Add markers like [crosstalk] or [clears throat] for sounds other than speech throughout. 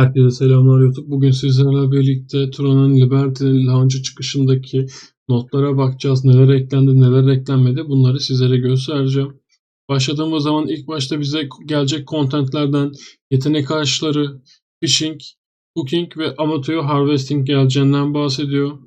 Herkese selamlar YouTube. Bugün sizlerle birlikte Turan'ın Liberty launch çıkışındaki notlara bakacağız. Neler eklendi, neler eklenmedi bunları sizlere göstereceğim. Başladığımız zaman ilk başta bize gelecek kontentlerden yetenek ağaçları, fishing, cooking ve amateur harvesting geleceğinden bahsediyor.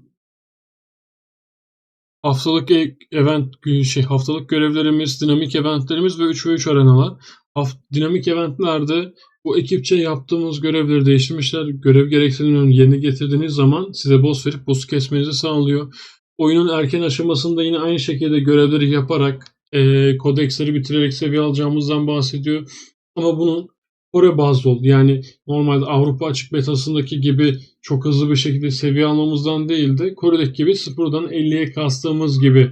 Haftalık event şey haftalık görevlerimiz, dinamik eventlerimiz ve 3 ve 3 arenalar. Haft dinamik eventlerde bu ekipçe yaptığımız görevleri değiştirmişler. Görev gereksinimlerini yerine getirdiğiniz zaman size boss verip boss'u kesmenizi sağlıyor. Oyunun erken aşamasında yine aynı şekilde görevleri yaparak e, kodeksleri bitirerek seviye alacağımızdan bahsediyor. Ama bunun Kore bazlı oldu. Yani normalde Avrupa açık betasındaki gibi çok hızlı bir şekilde seviye almamızdan değil de Kore'deki gibi sıfırdan 50'ye kastığımız gibi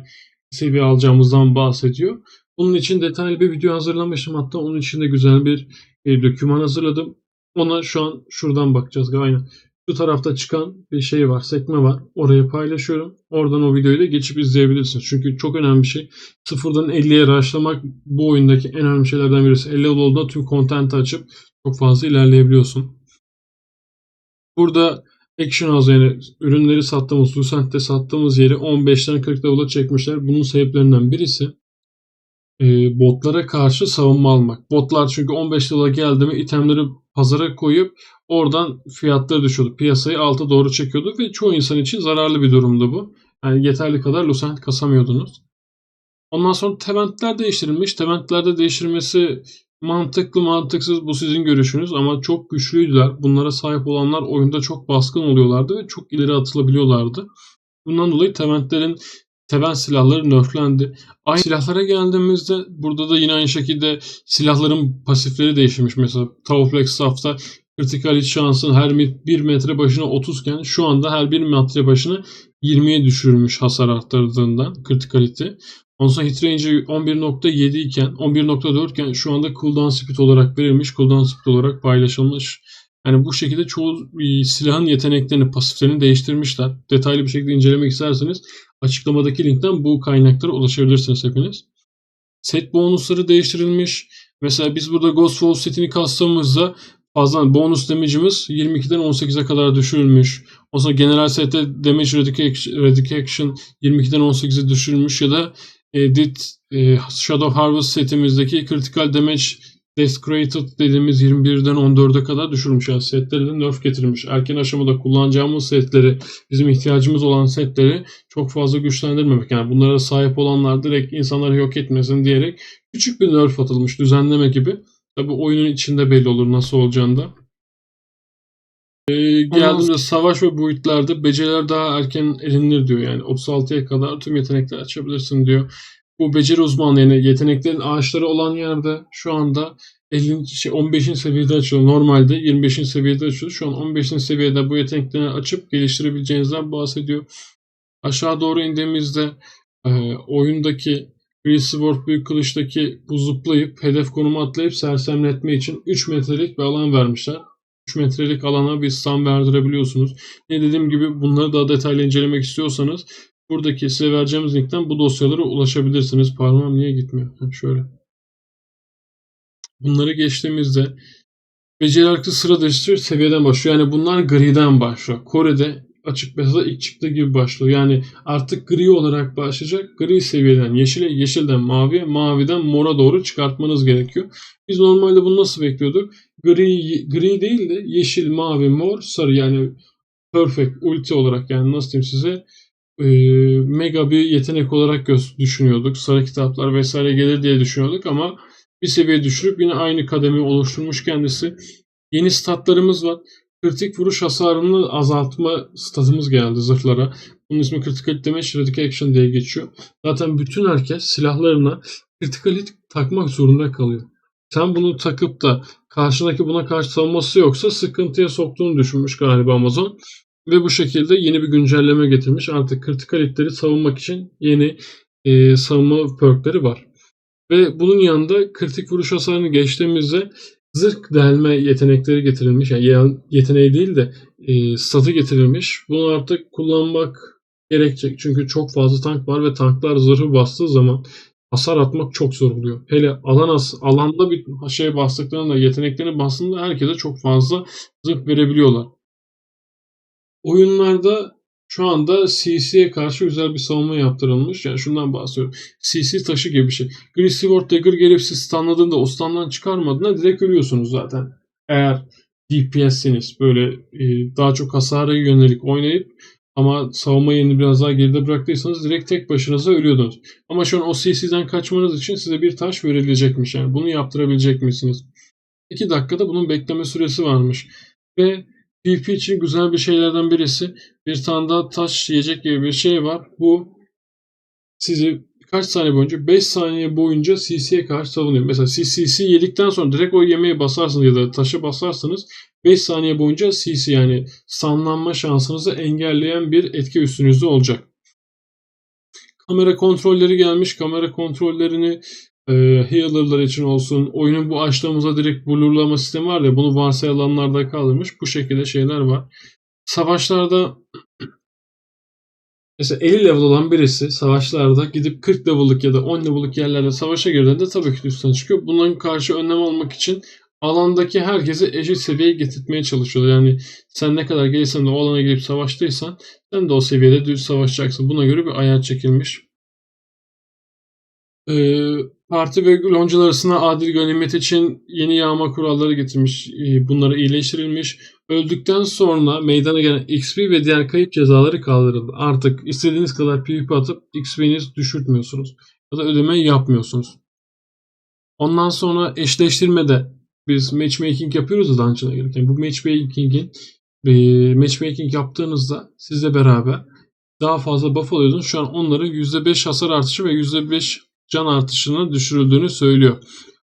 seviye alacağımızdan bahsediyor. Bunun için detaylı bir video hazırlamışım. Hatta onun için de güzel bir e, doküman hazırladım. Ona şu an şuradan bakacağız. Aynen. Şu tarafta çıkan bir şey var, sekme var. Oraya paylaşıyorum. Oradan o videoyu da geçip izleyebilirsiniz. Çünkü çok önemli bir şey. Sıfırdan 50'ye başlamak bu oyundaki en önemli şeylerden birisi. 50 olduğunda tüm kontenti açıp çok fazla ilerleyebiliyorsun. Burada Action House yani ürünleri sattığımız, Lucent'te sattığımız yeri 15'ten 40 level'a çekmişler. Bunun sebeplerinden birisi e, botlara karşı savunma almak. Botlar çünkü 15 yıla geldi mi itemleri pazara koyup oradan fiyatları düşüyordu. Piyasayı alta doğru çekiyordu ve çoğu insan için zararlı bir durumdu bu. Yani yeterli kadar Lucent kasamıyordunuz. Ondan sonra teventler değiştirilmiş. Teventlerde değiştirilmesi mantıklı mantıksız bu sizin görüşünüz ama çok güçlüydüler. Bunlara sahip olanlar oyunda çok baskın oluyorlardı ve çok ileri atılabiliyorlardı. Bundan dolayı Teventlerin Teven silahları nerflendi. Aynı silahlara geldiğimizde burada da yine aynı şekilde silahların pasifleri değişmiş. Mesela Tavoflex Staff'ta kritikal hit şansın her 1 metre başına 30 iken şu anda her 1 metre başına 20'ye düşürülmüş hasar arttırdığından kritikal hiti. Ondan sonra hit range'i 11.7 iken 11.4 iken şu anda cooldown speed olarak verilmiş. Cooldown speed olarak paylaşılmış. Yani bu şekilde çoğu e, silahın yeteneklerini, pasiflerini değiştirmişler. Detaylı bir şekilde incelemek isterseniz açıklamadaki linkten bu kaynaklara ulaşabilirsiniz hepiniz. Set bonusları değiştirilmiş. Mesela biz burada Ghost Wolf setini kastığımızda fazla bonus damage'imiz 22'den 18'e kadar düşürülmüş. O zaman general sette damage reduction 22'den 18'e düşürülmüş ya da e, Shadow Harvest setimizdeki critical damage Desecrated dediğimiz 21'den 14'e kadar düşürmüş. Yani setleri de nerf getirmiş. Erken aşamada kullanacağımız setleri, bizim ihtiyacımız olan setleri çok fazla güçlendirmemek. Yani bunlara sahip olanlar direkt insanları yok etmesin diyerek küçük bir nerf atılmış düzenleme gibi. Tabi oyunun içinde belli olur nasıl olacağını da. Ee, geldiğimde savaş ve boyutlarda beceriler daha erken edinilir diyor. Yani 36'ya kadar tüm yetenekleri açabilirsin diyor bu beceri uzmanlığı yani yeteneklerin ağaçları olan yerde şu anda 50, şey 15. seviyede açılıyor. Normalde 25. seviyede açılıyor. Şu an 15. seviyede bu yetenekleri açıp geliştirebileceğinizden bahsediyor. Aşağı doğru indiğimizde e, oyundaki Greaseward Büyük Kılıç'taki bu zıplayıp hedef konumu atlayıp sersemletme için 3 metrelik bir alan vermişler. 3 metrelik alana bir stun verdirebiliyorsunuz. Ne dediğim gibi bunları daha detaylı incelemek istiyorsanız Buradaki size vereceğimiz linkten bu dosyalara ulaşabilirsiniz. Parmağım niye gitmiyor? Şöyle. Bunları geçtiğimizde beceri arkası sıra dışı seviyeden başlıyor. Yani bunlar griden başlıyor. Kore'de açık betada ilk çıktığı gibi başlıyor. Yani artık gri olarak başlayacak. Gri seviyeden yeşile, yeşilden maviye, maviden mora doğru çıkartmanız gerekiyor. Biz normalde bunu nasıl bekliyorduk? Gri, gri değil de yeşil, mavi, mor, sarı yani perfect ulti olarak yani nasıl diyeyim size e, mega bir yetenek olarak düşünüyorduk. Sarı kitaplar vesaire gelir diye düşünüyorduk ama bir seviye düşürüp yine aynı kademi oluşturmuş kendisi. Yeni statlarımız var. Kritik vuruş hasarını azaltma statımız geldi zırhlara. Bunun ismi Critical Damage Radical Action diye geçiyor. Zaten bütün herkes silahlarına Critical Hit takmak zorunda kalıyor. Sen bunu takıp da karşındaki buna karşı savunması yoksa sıkıntıya soktuğunu düşünmüş galiba Amazon. Ve bu şekilde yeni bir güncelleme getirmiş. Artık kritikal hitleri savunmak için yeni e, savunma perkleri var. Ve bunun yanında kritik vuruş hasarını geçtiğimizde zırh delme yetenekleri getirilmiş. Yani yeteneği değil de e, statı getirilmiş. Bunu artık kullanmak gerekecek. Çünkü çok fazla tank var ve tanklar zırhı bastığı zaman hasar atmak çok zor oluyor. Hele alan alanda bir şey bastıklarında, yeteneklerini bastığında herkese çok fazla zırh verebiliyorlar. Oyunlarda şu anda CC'ye karşı güzel bir savunma yaptırılmış. Yani şundan bahsediyorum. CC taşı gibi bir şey. Grease Sword Dagger gelip siz stunladığında o stundan çıkarmadığında direkt ölüyorsunuz zaten. Eğer DPS'siniz böyle e, daha çok hasara yönelik oynayıp ama savunma yerini biraz daha geride bıraktıysanız direkt tek başınıza ölüyordunuz. Ama şu an o CC'den kaçmanız için size bir taş verilecekmiş. Yani bunu yaptırabilecek misiniz? 2 dakikada bunun bekleme süresi varmış. Ve PvP için güzel bir şeylerden birisi bir tane daha taş yiyecek gibi bir şey var. Bu sizi birkaç saniye boyunca 5 saniye boyunca CC'ye karşı savunuyor. Mesela siz CC yedikten sonra direkt o yemeği basarsınız ya da taşı basarsanız 5 saniye boyunca CC yani sanlanma şansınızı engelleyen bir etki üstünüzde olacak. Kamera kontrolleri gelmiş. Kamera kontrollerini e, healer'lar için olsun. Oyunun bu açtığımızda direkt blurlama sistemi var ya bunu varsayılanlarda kaldırmış. Bu şekilde şeyler var. Savaşlarda [clears throat] mesela 50 level olan birisi savaşlarda gidip 40 level'lık ya da 10 level'lık yerlerde savaşa girdiğinde tabii ki üstüne çıkıyor. Bundan karşı önlem almak için alandaki herkesi eşit seviyeye getirtmeye çalışıyorlar. Yani sen ne kadar gelirsen de o alana girip savaştıysan sen de o seviyede düz savaşacaksın. Buna göre bir ayar çekilmiş. Ee, parti ve loncalar arasında adil ganimet için yeni yağma kuralları getirmiş. Ee, bunları iyileştirilmiş. Öldükten sonra meydana gelen XP ve diğer kayıp cezaları kaldırıldı. Artık istediğiniz kadar PvP atıp XP'niz düşürtmüyorsunuz. Ya da ödeme yapmıyorsunuz. Ondan sonra eşleştirmede biz matchmaking yapıyoruz da dungeon'a gelirken. Bu matchmaking'in e, matchmaking yaptığınızda sizle beraber daha fazla buff alıyordunuz. Şu an onların %5 hasar artışı ve %5 can artışına düşürüldüğünü söylüyor.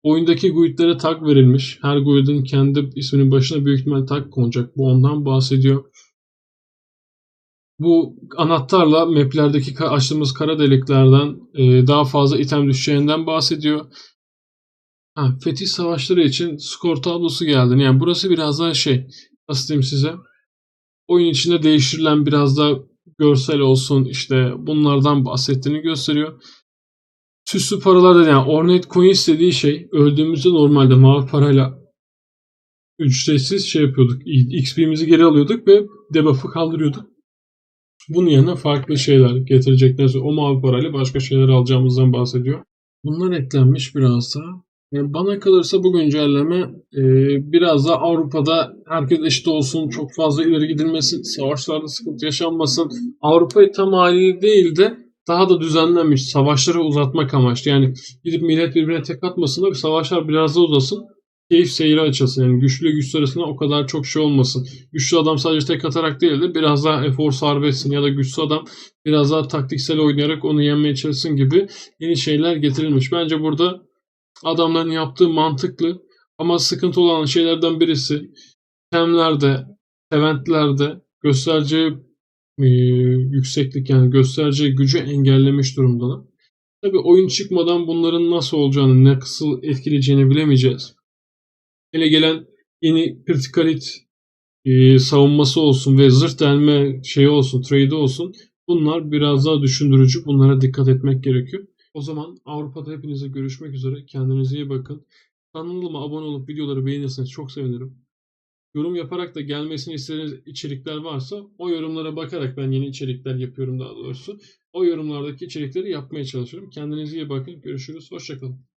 Oyundaki guildlere tag verilmiş. Her guildin kendi isminin başına büyük ihtimal tag konacak. Bu ondan bahsediyor. Bu anahtarla maplerdeki açtığımız kara deliklerden e, daha fazla item düşeceğinden bahsediyor. Ha, fetih savaşları için skor tablosu geldi. Yani burası biraz daha şey, nasıl diyeyim size? Oyun içinde değiştirilen biraz da görsel olsun işte bunlardan bahsettiğini gösteriyor. Süslü paralar da yani Ornate Coins dediği şey öldüğümüzde normalde mavi parayla ücretsiz şey yapıyorduk. XP'mizi geri alıyorduk ve debuff'ı kaldırıyorduk. Bunun yanına farklı şeyler getirecekler. O mavi parayla başka şeyler alacağımızdan bahsediyor. Bunlar eklenmiş biraz daha. Yani bana kalırsa bu güncelleme e, biraz da Avrupa'da herkes eşit olsun, çok fazla ileri gidilmesin, savaşlarda sıkıntı yaşanmasın. Avrupa'yı tam haliyle değil de daha da düzenlenmiş, savaşları uzatmak amaçlı. Yani gidip millet birbirine tek atmasın da bir savaşlar biraz da uzasın. Keyif seyri açılsın. Yani güçlü güçlü arasında o kadar çok şey olmasın. Güçlü adam sadece tek atarak değil de biraz daha efor sarf etsin ya da güçlü adam biraz daha taktiksel oynayarak onu yenmeye çalışsın gibi yeni şeyler getirilmiş. Bence burada adamların yaptığı mantıklı ama sıkıntı olan şeylerden birisi temlerde, eventlerde göstereceği e, yükseklik yani göstereceği gücü engellemiş durumdalar. Tabi oyun çıkmadan bunların nasıl olacağını, nasıl etkileyeceğini bilemeyeceğiz. Hele gelen yeni critical hit e, savunması olsun ve zırh delme şeyi olsun, trade olsun. Bunlar biraz daha düşündürücü. Bunlara dikkat etmek gerekiyor. O zaman Avrupa'da hepinize görüşmek üzere. Kendinize iyi bakın. Kanalıma abone olup videoları beğenirseniz çok sevinirim. Yorum yaparak da gelmesini istediğiniz içerikler varsa o yorumlara bakarak ben yeni içerikler yapıyorum daha doğrusu. O yorumlardaki içerikleri yapmaya çalışıyorum. Kendinize iyi bakın. Görüşürüz. Hoşçakalın.